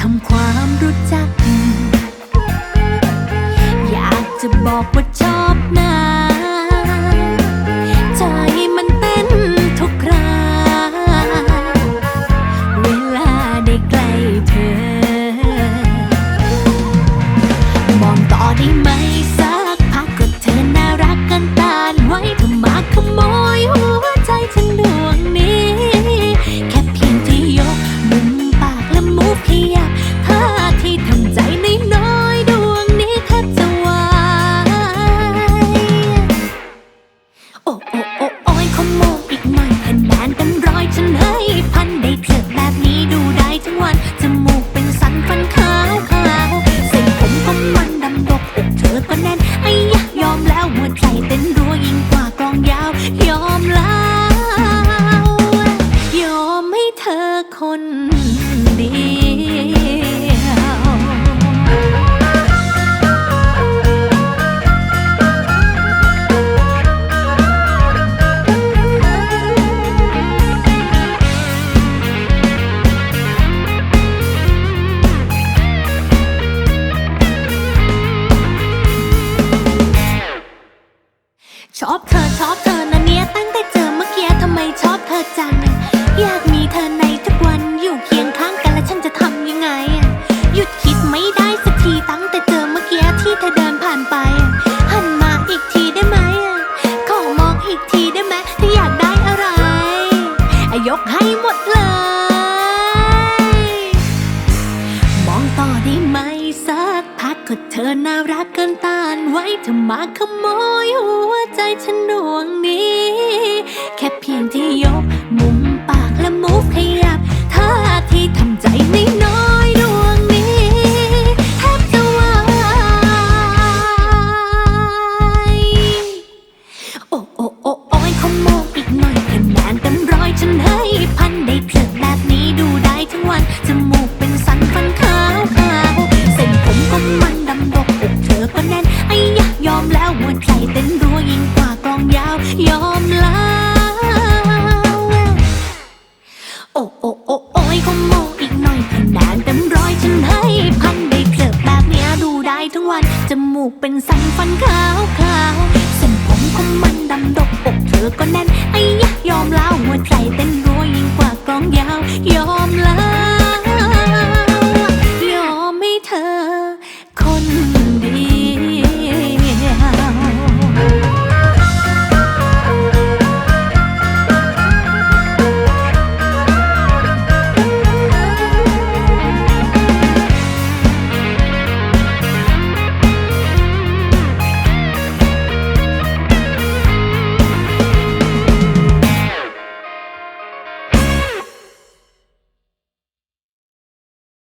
ทำความรู้จัก ธอคนเดียวชอบเธอ อยากมีเธอในทุกวันอยู่เคียงข้างกันและฉันจะทำยังไง หยุดคิดไม่ได้สักทีตั้งแต่เจอเมื่อกี้ที่เธอเดินผ่านไป หันมาอีกทีได้ไหมขอมองอีกทีได้ไหมถ้าอยากได้อะไรยกให้หมดเลย มองต่อได้ไหมสักพักก็เธอน่ารักเกินตานไว้เธอมาขโมยหัวใจฉันดวงนี้ แค่เพียงที่ยก เป็นสันฟันขาวขาวเส้นผมของมันดำดกอกเธอก็แน่นไอ้ยะยอมแล้วหัวใจเต้นรัวยิ่งกว่ากลองยาวยอม